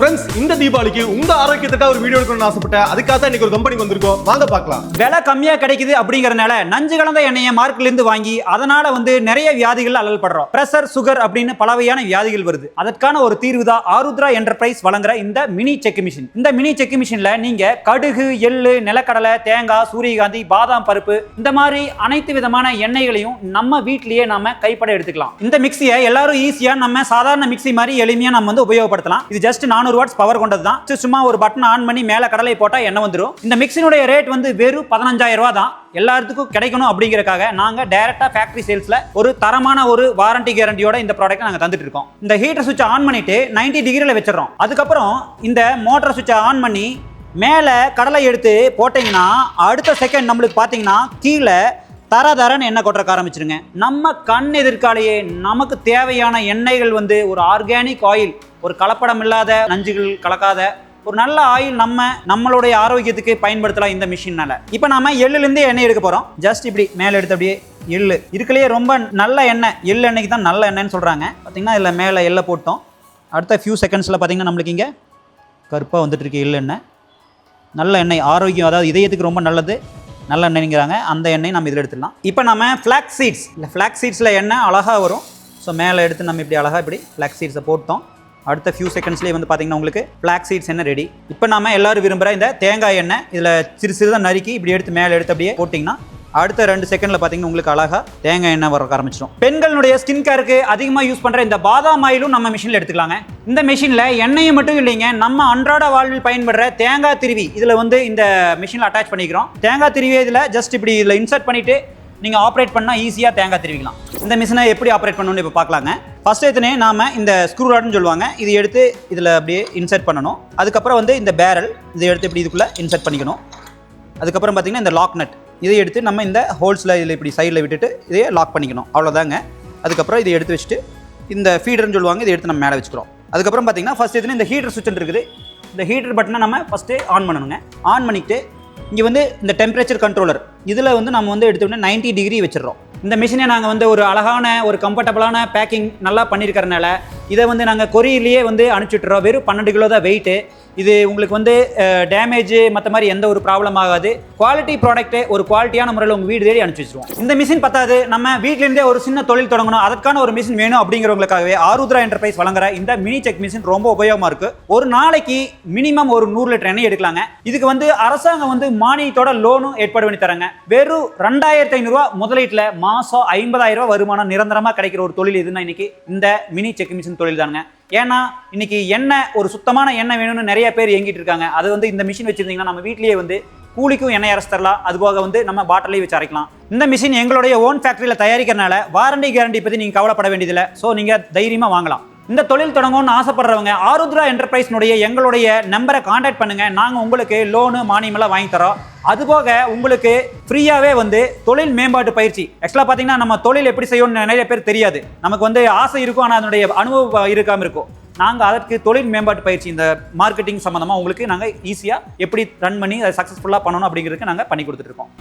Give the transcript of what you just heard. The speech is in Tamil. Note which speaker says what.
Speaker 1: ஃப்ரெண்ட்ஸ் இந்த தீபாவளிக்கு உங்க ஆரோக்கியத்துக்காக ஒரு வீடியோ எடுக்கணும்னு ஆசைப்பட்டேன். அதுக்காக தான் இன்னைக்கு ஒரு கம்பெனிக்கு வந்திருக்கோம். வாங்க பார்க்கலாம்.
Speaker 2: விலை கம்மியா கிடைக்குது அப்படிங்கறனால நஞ்சு கலந்த எண்ணெயை மார்க்கெட்ல இருந்து வாங்கி அதனால வந்து நிறைய வியாதிகள் அல்லல்படுறோம் பிரஷர் சுகர் அப்படின்னு பலவையான வியாதிகள் வருது. அதற்கான ஒரு தீர்வு தான் ஆருத்ரா என்டர்பிரைஸ் வழங்குற இந்த மினி செக் மிஷின் இந்த மினி செக் மிஷின்ல நீங்க கடுகு எள்ளு நிலக்கடலை தேங்காய் சூரியகாந்தி பாதாம் பருப்பு இந்த மாதிரி அனைத்து விதமான எண்ணெய்களையும் நம்ம வீட்லயே நாம கைப்பட எடுத்துக்கலாம். இந்த மிக்சியை எல்லாரும் ஈஸியா நம்ம சாதாரண மிக்சி மாதிரி எளிமையா நம்ம வந்து உபயோகப்படுத்தலாம். இது ஜஸ்ட் நான் நானூறு வாட்ஸ் பவர் கொண்டது தான் சும்மா ஒரு பட்டன் ஆன் பண்ணி மேல கடலை போட்டா எண்ணெய் வந்துடும் இந்த மிக்சினுடைய ரேட் வந்து வெறும் பதினஞ்சாயிரம் ரூபா தான் எல்லாத்துக்கும் கிடைக்கணும் அப்படிங்கறக்காக நாங்க டைரக்டா ஃபேக்டரி சேல்ஸ்ல ஒரு தரமான ஒரு வாரண்டி கேரண்டியோட இந்த ப்ராடக்ட் நாங்க தந்துட்டு இருக்கோம். இந்த ஹீட்டர் சுவிட்ச் ஆன் பண்ணிட்டு 90 டிகிரில வச்சிடறோம். அதுக்கப்புறம் இந்த மோட்டர் சுவிட்சை ஆன் பண்ணி மேலே கடலை எடுத்து போட்டிங்கன்னா அடுத்த செகண்ட் நம்மளுக்கு பார்த்தீங்கன்னா கீழே தர தரன்னு எண்ணெய் கொட்டுறக்க ஆரம்பிச்சிருங்க. நம்ம கண் எதிர்காலையே நமக்கு தேவையான எண்ணெய்கள் வந்து ஒரு ஆர்கானிக் ஆயில் ஒரு கலப்படம் இல்லாத நஞ்சுகள் கலக்காத ஒரு நல்ல ஆயில் நம்ம நம்மளுடைய ஆரோக்கியத்துக்கு பயன்படுத்தலாம் இந்த மிஷினால இப்போ நாம எள்ளுலேருந்து எண்ணெய் எடுக்க போகிறோம் ஜஸ்ட் இப்படி மேலே எடுத்து அப்படியே எள்ளு. இதுக்குள்ளேயே ரொம்ப நல்ல எண்ணெய். எள்ளு எண்ணெய்க்கு தான் நல்ல எண்ணெய்ன்னு சொல்கிறாங்க பார்த்தீங்கன்னா இதில் மேலே எள்ளை போட்டோம். அடுத்த ஃபியூ செகண்ட்ஸில் பார்த்தீங்கன்னா நம்மளுக்கு இங்கே கருப்பாக வந்துட்டுருக்கு எள்ளு எண்ணெய். நல்ல எண்ணெய். ஆரோக்கியம் அதாவது இதயத்துக்கு ரொம்ப நல்லது. நல்ல எண்ணெய்ங்கிறாங்க. அந்த எண்ணெய் நம்ம இதில் எடுத்துடலாம். இப்போ நம்ம ஃப்ளாக் சீட்ஸ் இல்லை ஃப்ளாக் சீட்ஸில் எண்ணெய் அழகாக வரும். ஸோ மேலே எடுத்து நம்ம இப்படி அழகாக இப்படி ஃப்ளாக் சீட்ஸை போட்டோம். அடுத்த ஃபியூ செகண்ட்ஸ்லேயே வந்து பார்த்தீங்கன்னா உங்களுக்கு பிளாக் சீட்ஸ் என்ன ரெடி இப்போ நாம எல்லாரும் விரும்புகிற இந்த தேங்காய் எண்ணெய் இதில் சிறு சிறுதாக நறுக்கி இப்படி எடுத்து மேலே எடுத்து அப்படியே போட்டிங்கன்னா அடுத்த ரெண்டு செகண்ட்ல பாத்தீங்கன்னா உங்களுக்கு அழகா தேங்காய் எண்ணெய் வர ஆரம்பிச்சிடும். பெண்களுடைய ஸ்கின் கேருக்கு அதிகமாக யூஸ் பண்ற இந்த பாதாம் ஆயிலும் நம்ம மிஷினில் எடுத்துக்கலாங்க. இந்த மிஷினில் எண்ணெயை மட்டும் இல்லைங்க நம்ம அன்றாட வாழ்வில் பயன்படுற தேங்காய் திருவி இதில் வந்து இந்த மிஷினில் அட்டாச் பண்ணிக்கிறோம். தேங்காய் திருவி இதில் ஜஸ்ட் இப்படி இதில் இன்சர்ட் பண்ணிட்டு நீங்க ஆப்ரேட் பண்ணா ஈஸியாக தேங்காய் திருவிக்கலாம். இந்த மிஷினை எப்படி ஆப்ரேட் பண்ணணும்னு இப்போ பார்க்கலாங்க ஃபர்ஸ்ட் எத்தனையே நாம் இந்த ஸ்க்ரூ ராட்னு சொல்லுவாங்க. இது எடுத்து இதில் அப்படியே இன்சர்ட் பண்ணணும். அதுக்கப்புறம் வந்து இந்த பேரல் இதை எடுத்து இப்படி இதுக்குள்ளே இன்சர்ட் பண்ணிக்கணும். அதுக்கப்புறம் பார்த்திங்கன்னா இந்த லாக் நட் இதை எடுத்து நம்ம இந்த ஹோல்ஸில் இதில் இப்படி சைடில் விட்டுட்டு இதையே லாக் பண்ணிக்கணும். அவ்வளோதாங்க அதுக்கப்புறம் இதை எடுத்து வச்சுட்டு இந்த ஃபீடர்னு சொல்லுவாங்க இதை எடுத்து நம்ம மேலே வச்சுக்கிறோம். அதுக்கப்புறம் பார்த்தீங்கன்னா ஃபஸ்ட் எதுனா இந்த ஹீட்டர் சுவிட்ச் இருக்குது. இந்த ஹீட்டர் பட்டனை நம்ம ஃபஸ்ட்டு ஆன் பண்ணணுங்க. ஆன் பண்ணிவிட்டு இங்கே வந்து இந்த டெம்பரேச்சர் கண்ட்ரோலர் இதில் வந்து நம்ம வந்து எடுத்தோடனே 90 டிகிரி வச்சிடுறோம். இந்த மிஷினை நாங்கள் வந்து ஒரு அழகான ஒரு கம்ஃபர்டபுளான பேக்கிங் நல்லா பண்ணியிருக்கறனால இதை வந்து நாங்கள் கொரியர்லேயே வந்து அனுப்பிச்சுட்றோம் வெறும் பன்னெண்டு கிலோ தான் வெயிட்டு இது உங்களுக்கு வந்து டேமேஜ் மற்ற மாதிரி எந்த ஒரு ப்ராப்ளம் ஆகாது. குவாலிட்டி ப்ராடக்ட்டு ஒரு குவாலிட்டியான முறையில் உங்கள் வீடு தேடி அனுப்பிச்சி வச்சிருவோம். இந்த மிஷின் பத்தாது. நம்ம வீட்டிலேருந்தே ஒரு சின்ன தொழில் தொடங்கணும். அதற்கான ஒரு மிஷின் வேணும் அப்படிங்கிறவங்களுக்காகவே ஆருத்ரா என்டர்பிரைஸ் வழங்குற இந்த மினி செக் மிஷின் ரொம்ப உபயோகமாக இருக்குது ஒரு நாளைக்கு மினிமம் ஒரு நூறு லிட்டர் எண்ணெய் எடுக்கலாங்க. இதுக்கு வந்து அரசாங்கம் வந்து மானியத்தோட லோனும் ஏற்பாடு பண்ணி தராங்க. வெறும் ரெண்டாயிரத்தி ஐநூறுரூவா முதலீட்டில் மாதம் ஐம்பதாயிரம் ரூபா வருமானம் நிரந்தரமாக கிடைக்கிற ஒரு தொழில் எதுன்னா இன்னைக்கு இந்த மினி செக் மிஷின் தொழில் தானுங்க ஏன்னா இன்னைக்கு எண்ணெய் ஒரு சுத்தமான எண்ணெய் வேணும்னு நிறைய பேர் இயங்கிட்டு இருக்காங்க. அது வந்து இந்த மிஷின் வச்சிருந்தீங்கன்னா நம்ம வீட்டிலேயே வந்து கூலிக்கும் எண்ணெய் அரைச்சு தரலாம். அது போக வந்து நம்ம பாட்டிலையும் வச்சு அரைக்கலாம். இந்த மிஷின் எங்களுடைய ஓன் ஃபேக்டரியில் தயாரிக்கிறனால வாரண்டி கேரண்டி பற்றி நீங்கள் கவலைப்பட வேண்டியதில்லை. ஸோ நீங்கள் தைரியமாக வாங்கலாம். இந்த தொழில் தொடங்கும்னு ஆசைப்படுறவங்க ஆருத்ரா என்டர்பிரைஸ்னுடைய எங்களுடைய நம்பரை காண்டாக்ட் பண்ணுங்கள் நாங்கள் உங்களுக்கு லோனு மானியமெல்லாம் வாங்கி தரோம். அதுபோக உங்களுக்கு ஃப்ரீயாகவே வந்து தொழில் மேம்பாட்டு பயிற்சி. ஆக்சுவலாக பார்த்தீங்கன்னா நம்ம தொழில் எப்படி செய்யணும்னு நிறைய பேர் தெரியாது. நமக்கு வந்து ஆசை இருக்கும் ஆனால் அதனுடைய அனுபவம் இருக்காமல் இருக்கும். நாங்கள் அதற்கு தொழில் மேம்பாட்டு பயிற்சி இந்த மார்க்கெட்டிங் சம்மந்தமாக உங்களுக்கு நாங்கள் ஈஸியாக எப்படி ரன் பண்ணி அதை சக்ஸஸ்ஃபுல்லாக பண்ணணும் அப்படிங்கிறதுக்கு நாங்கள் பண்ணி கொடுத்துட்ருக்கோம்